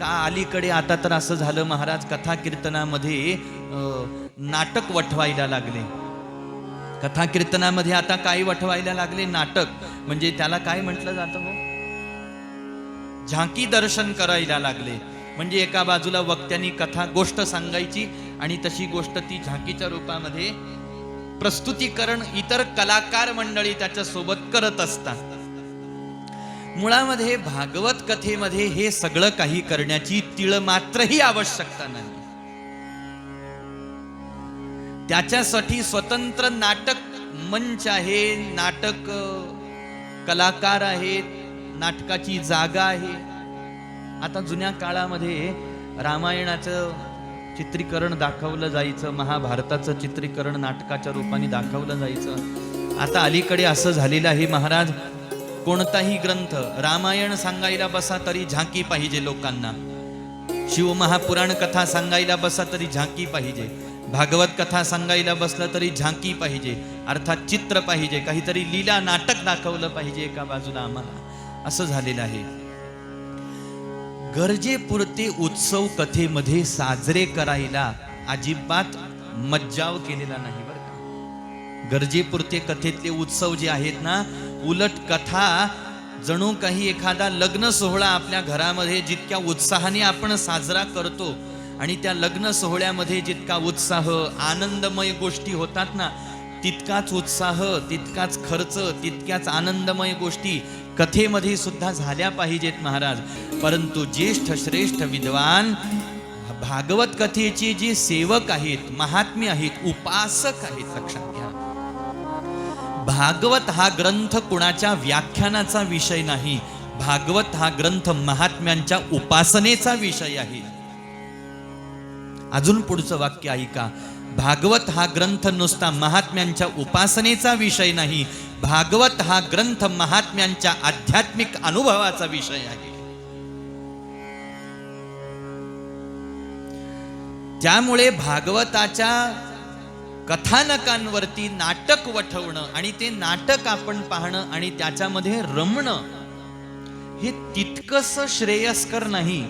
का अलीकडे आता तर असं झालं महाराज कथा कीर्तनामध्ये नाटक वठवायला लागले. कथा कीर्तनामध्ये आता काय वठवायला लागले नाटक. म्हणजे त्याला काय म्हटलं जातं हो? झांकी दर्शन करायला लागले. म्हणजे एका बाजूला वक्त्यांनी कथा गोष्ट सांगायची आणि तशी गोष्ट ती झांकीच्या रूपामध्ये प्रस्तुतीकरण इतर कलाकार मंडळी त्याच्या सोबत करत असतात. मुळामध्ये भागवत कथेमध्ये हे सगळं काही करण्याची तिळ मात्रही आवश्यकता नाही. त्याच्यासाठी स्वतंत्र नाटक मंच आहे नाटक कलाकार आहेत नाटकाची जागा आहे. आता जुन्या काळामध्ये रामायणाचं चित्रीकरण दाखवलं जायचं महाभारताचं चित्रीकरण नाटकाच्या रूपाने दाखवलं जायचं. आता अलीकडे असं झालेलं आहे महाराज कोणताही ग्रंथ रामायण सांगायला बसा तरी झांकी पाहिजे लोकांना. शिवमहापुराण कथा सांगायला बसा तरी झांकी पाहिजे. भागवत कथा सांगायला बसलं तरी झांकी पाहिजे. अर्थात चित्र पाहिजे. काहीतरी लीला नाटक दाखवलं पाहिजे एका बाजूला आम्हाला. असं झालेलं आहे. गरजेपुरते उत्सव कथेमध्ये साजरे करायला अजिबात मज्जाव केलेला नाही बरं का. गरजेपुरते कथेतले उत्सव जे आहेत ना उलट कथा जणू काही एखादा लग्न सोहळा आपल्या घरामध्ये जितक्या उत्साहाने आपण साजरा करतो आणि त्या लग्न सोहळ्यामध्ये जितका उत्साह आनंदमय गोष्टी होतात ना तितकाच उत्साह तितकाच खर्च तितक्याच आनंदमय गोष्टी कथेमध्ये सुद्धा झाल्या पाहिजेत महाराज. परंतु ज्येष्ठ श्रेष्ठ विद्वान भागवत कथेचे जे सेवक आहेत महात्मे आहेत उपासक आहेत लक्षात घ्या. भागवत हा ग्रंथ कुणाच्या व्याख्यानाचा विषय नाही भागवत हा ग्रंथ महात्म्यांच्या उपासनेचा विषय आहे. अजून पुढचं वाक्य ऐका. भागवत हा ग्रंथ नुसता महात्म्यांच्या उपासनेचा विषय नाही भागवत हा ग्रंथ महात्म्यांच्या आध्यात्मिक अनुभवाचा विषय आहे. त्यामुळे भागवताच्या कथानकांवरती नाटक वठवणं आणि ते नाटक आपण पाहणं आणि त्याच्यामध्ये रमणं हे तितकस श्रेयस्कर नाही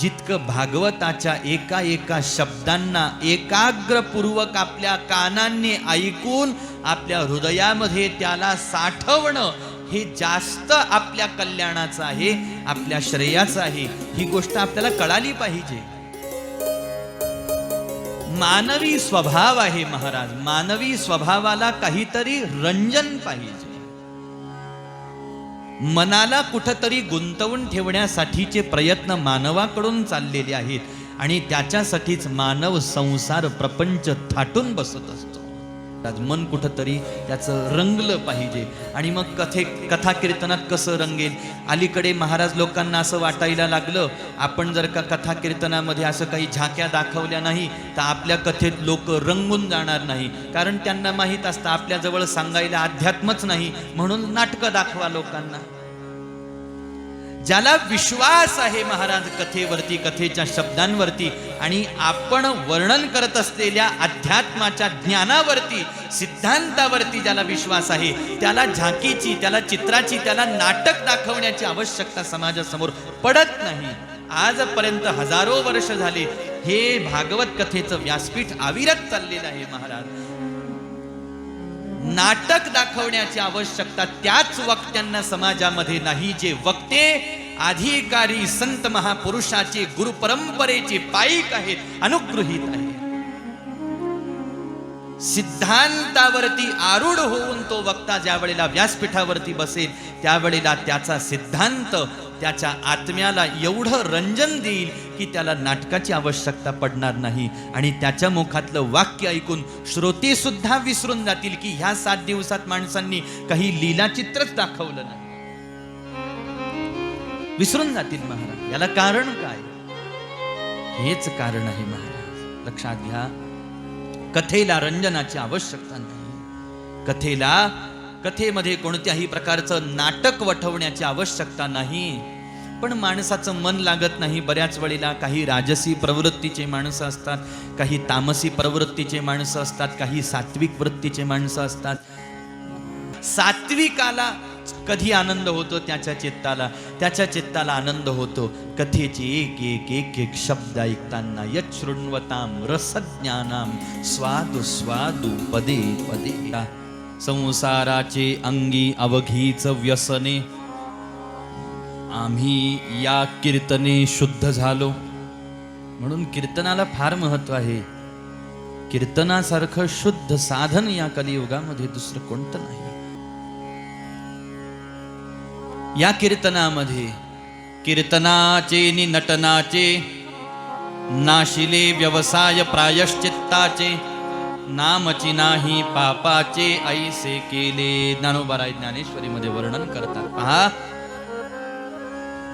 जितकं भागवताच्या एका एका शब्दांना एकाग्रपूर्वक आपल्या कानांनी ऐकून आपल्या हृदयामध्ये त्याला साठवणं हे जास्त आपल्या कल्याणाचं आहे आपल्या श्रेयाचं आहे. ही गोष्ट आपल्याला कळाली पाहिजे. मानवी स्वभाव आहे महाराज. मानवी स्वभावाला काहीतरी रंजन पाहिजे. मनाला कुठंतरी गुंतवून ठेवण्यासाठीचे प्रयत्न मानवाकडून चाललेले आहेत आणि त्याच्यासाठीच मानव संसार प्रपंच थाटून बसत असतो. आज मन कुठंतरी त्याचं रंगलं पाहिजे. आणि मग कथे कथा कीर्तनात कसं रंगेल? अलीकडे महाराज लोकांना असं वाटायला लागलं आपण जर का कथा कीर्तनामध्ये असं काही झाक्या दाखवल्या नाही तर आपल्या कथेत लोक रंगून जाणार नाही. कारण त्यांना माहीत असतं आपल्याजवळ सांगायला अध्यात्मच नाही म्हणून नाटकं दाखवा लोकांना. ज्याला विश्वास आहे महाराज कथेवरती कथेच्या शब्दांवरती आणि आपण वर्णन करत असलेल्या अध्यात्माच्या ज्ञानावरती सिद्धांतावरती ज्याला विश्वास आहे त्याला झाकीची त्याला चित्राची त्याला नाटक दाखवण्याची आवश्यकता समाजासमोर पडत नाही. आजपर्यंत हजारो वर्ष झाले हे भागवत कथेचं व्यासपीठ आविरत चाललेलं आहे महाराज. नाटक दाखवण्याची आवश्यकता त्याच वक्त्यांना समाजामध्ये नाही जे वक्ते अधिकारी संत महापुरुषाचे गुरु परंपरेचे पायिक आहेत अनुगृहीत आहेत. सिद्धांतावरती आरूढ होऊन तो वक्ता ज्या वेळेला व्यासपीठावरती बसेल त्यावेळेला त्याचा सिद्धांत त्याच्या आत्म्याला एवढं रंजन देईल की त्याला नाटकाची आवश्यकता पडणार नाही. आणि त्याच्या मुखातलं वाक्य ऐकून श्रोते सुद्धा विसरून जातील की ह्या सात दिवसात माणसांनी काही लीलाचित्रच दाखवलं नाही. विसरून जातील महाराज. याला कारण काय? हेच कारण आहे महाराज. लक्षात घ्या. कथेला रंजनाची आवश्यकता नाही. कथेला कथेमध्ये कोणत्याही प्रकारचं नाटक वठवण्याची आवश्यकता नाही. पण माणसाचं मन लागत नाही. बऱ्याच वेळेला काही राजसी प्रवृत्तीचे माणसं असतात काही तामसी प्रवृत्तीचे माणसं असतात काही सात्विक वृत्तीचे माणसं असतात. सात्विकाला कधी आनंद होतो? त्याच्या चित्ताला. त्याच्या चित्ताला आनंद होतो. कथेचे एक एक एक एक शब्द ऐकताना यत शृण्वताम रसज्ञानाम स्वादु स्वादु पदे पदे. संसाराचे अंगी अवघीच व्यसने आम्ही या कीर्तने शुद्ध झालो. म्हणून कीर्तनाला फार महत्त्व आहे. कीर्तनासारखं शुद्ध साधन या कलियुगामध्ये दुसरं कोणतं नाही. या कीर्तनामध्ये कीर्तनाचे नि नटनाचे नाशिले व्यवसाय प्रायश्चित्ताचे नामची नाही पापाचे ऐसे केले. ज्ञानोबाराय ज्ञानेश्वरीमध्ये वर्णन करतात. पहा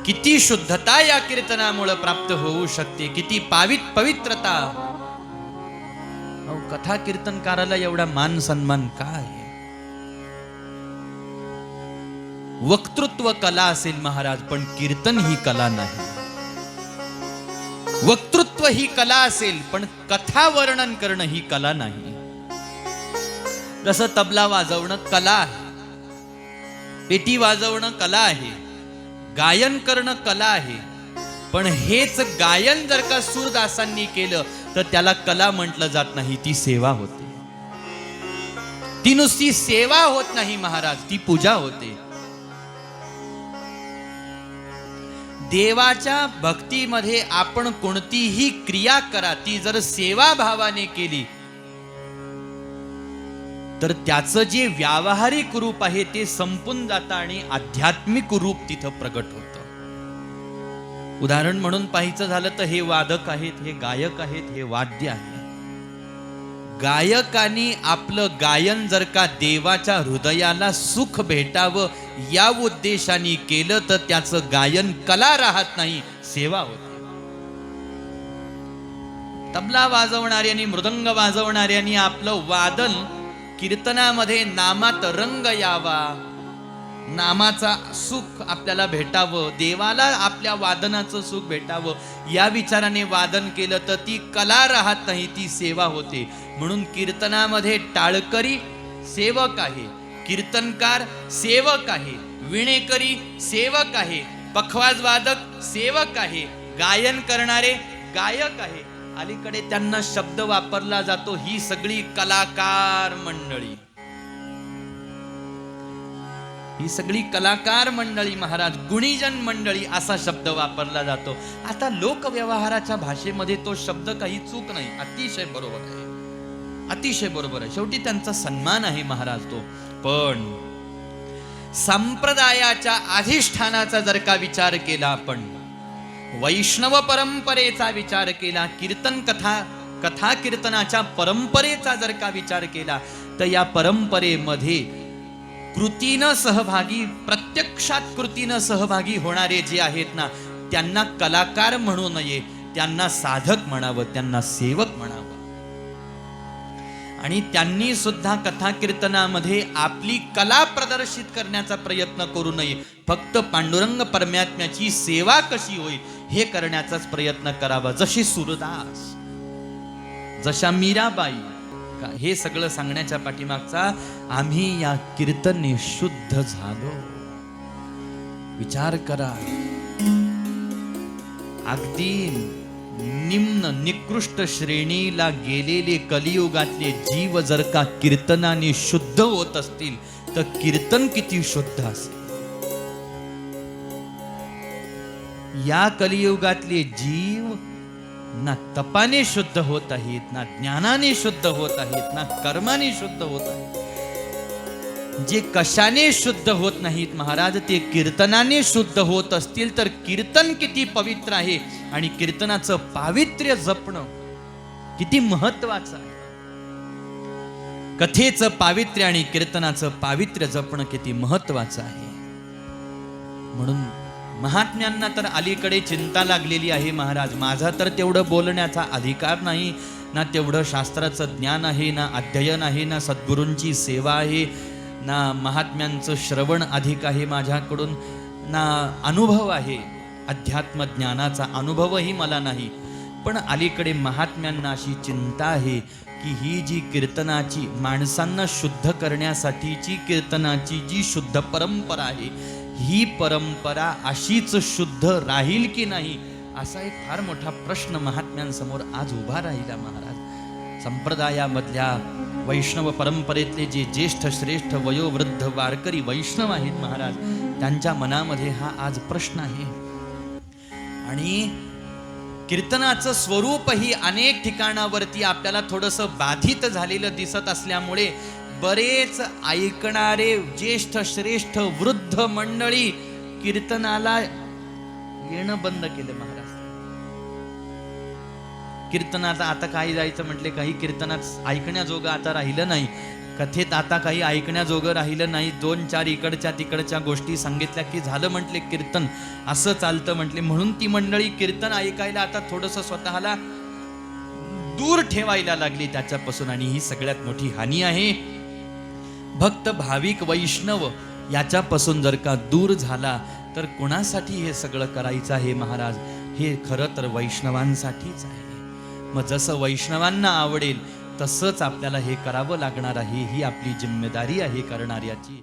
किती शुद्धता या कीर्तनामुळे प्राप्त होऊ शकते? किती पावित पवित्रता? अहो, कथा कीर्तनकाराला एवढा मान सन्मान काय वक्तृत्व कला असेल महाराज पण कीर्तन ही कला नाही. वक्तृत्व ही कला असेल पण कथा वर्णन करणं ही कला नाही. जसं तबला वाजवणं कला आहे. पेटी वाजवणं कला आहे. गायन करणं कला आहे. पण हेच गायन जर का सूरदासांनी केलं तर त्याला कला म्हटलं जात नाही ती सेवा होते. ती नुसती सेवा होत नाही महाराज ती पूजा होते. देवाच्या भक्तीमध्ये आपण कोणतीही क्रिया करा ती जर सेवा भावाने केली तर त्याचं जे व्यावहारिक रूप आहे ते संपून जातं आणि आध्यात्मिक रूप तिथं प्रगट होतं. उदाहरण म्हणून पाहायचं झालं तर हे वादक आहेत हे गायक आहेत हे वाद्य आहे गायकांनी आपलं गायन जर का देवाच्या हृदयाला सुख भेटावं या उद्देशाने केलं तर त्याचं गायन कला राहत नाही सेवा होते. तबला वाजवणाऱ्यांनी मृदंग वाजवणाऱ्यांनी आपलं वादन कीर्तनामध्ये नामात रंग यावा. नामाचा सुख आपल्याला भेटावं देवाला आपल्या वादनाचं सुख भेटावं. या विचाराने वादन केलं तर ती कला राहत नाही ती सेवा होते. म्हणून कीर्तनामध्ये टाळकरी सेवक आहे. कीर्तनकार सेवक आहे. विणेकरी सेवक आहे. पखवाज वादक सेवक आहे. गायन करणारे गायक आहे. अलीकडे त्यांना शब्द वापरला जातो ही सगळी कलाकार मंडळी. ही सगळी कलाकार मंडळी महाराज गुणीजन मंडळी असा शब्द वापरला जातो. आता लोकव्यवहाराच्या भाषेमध्ये तो शब्द काही चूक नाही अतिशय बरोबर आहे. अतिशय बरोबर आहे. शेवटी त्यांचा सन्मान आहे महाराज तो. पण संप्रदायाच्या अधिष्ठानाचा जर का विचार केला आपण वैष्णव परंपरेचा विचार केला कीर्तन कथा कथा कीर्तनाच्या परंपरेचा जर का विचार केला तर या परंपरेमध्ये कृतीनं सहभागी प्रत्यक्षात कृतीनं सहभागी होणारे जे आहेत ना त्यांना कलाकार म्हणू नये त्यांना साधक म्हणावं त्यांना सेवक म्हणावं. आणि त्यांनी सुद्धा कथा कीर्तनामध्ये आपली कला प्रदर्शित करण्याचा प्रयत्न करू नये. फक्त पांडुरंग परमात्म्याची सेवा कशी होईल हे करण्याचाच प्रयत्न करावा. जशी सुरदास जशा मीराबाई का हे सगळं सांगण्याच्या पाठीमागचा आम्ही या कीर्तने शुद्ध झालो. विचार करा. अगदी निम्न निक निकृष्ट श्रेणीला गेलेले कलियुगातले जीव जर का कीर्तनाने शुद्ध होत असतील तर कीर्तन किती शुद्ध असेल? या कलियुगातले जीव ना तपाने शुद्ध होत आहेत ना ज्ञानाने शुद्ध होत आहेत ना कर्माने शुद्ध होत आहेत. जे कशाने शुद्ध होत नाहीत महाराज ते कीर्तनाने शुद्ध होत असतील तर कीर्तन किती पवित्र आहे आणि कीर्तनाचं पावित्र्य जपणं किती महत्वाचं आहे. कथेचं पावित्र्य आणि कीर्तनाचं पावित्र्य जपणं किती महत्वाचं आहे. म्हणून महात्म्यांना तर अलीकडे चिंता लागलेली आहे महाराज माझा तर तेवढं बोलण्याचा अधिकार नाही ना तेवढं शास्त्राचं ज्ञान आहे ना अध्ययन आहे ना सद्गुरूंची सेवा आहे ना महात्म्यांचं श्रवण अधिक आहे माझ्याकडून ना अनुभव आहे. अध्यात्म ज्ञानाचा अनुभवही मला नाही. पण अलीकडे महात्म्यांना अशी चिंता आहे की ही जी कीर्तनाची माणसांना शुद्ध करण्यासाठीची कीर्तनाची जी शुद्ध परंपरा आहे ही परंपरा अशीच शुद्ध राहील की नाही असा एक फार मोठा प्रश्न महात्म्यांसमोर आज उभा राहिला महाराज. संप्रदायामधल्या वैष्णव परंपरेतले जे ज्येष्ठ श्रेष्ठ वयोवृद्ध वारकरी वैष्णव आहेत महाराज त्यांच्या मनामध्ये हा आज प्रश्न आहे. आणि कीर्तनाचं स्वरूपही अनेक ठिकाणावरती आपल्याला थोडंसं बाधित झालेलं दिसत असल्यामुळे बरेच ऐकणारे ज्येष्ठ श्रेष्ठ वृद्ध मंडळी कीर्तनाला येणं बंद केलं महाराज. कीर्तनात आता काही जायचं म्हटले काही कीर्तनात ऐकण्याजोगं आता राहिलं नाही. कथेत आता काही ऐकण्याजोगं राहिलं नाही. दोन चार इकडच्या तिकडच्या गोष्टी सांगितल्या की झालं म्हटले कीर्तन असं चालतं म्हटले. म्हणून ती मंडळी कीर्तन ऐकायला आता थोडंसं स्वतःला दूर ठेवायला लागली त्याच्यापासून आणि ही सगळ्यात मोठी हानी आहे. भक्त भाविक वैष्णव याच्यापासून जर का दूर झाला तर कोणासाठी हे सगळं करायचं आहे महाराज? हे खरं तर वैष्णवांसाठीच आहे. मग जसं वैष्णवांना आवडेल तसंच आपल्याला हे करावं लागणार आहे ही आपली जिम्मेदारी आहे करणाऱ्याची.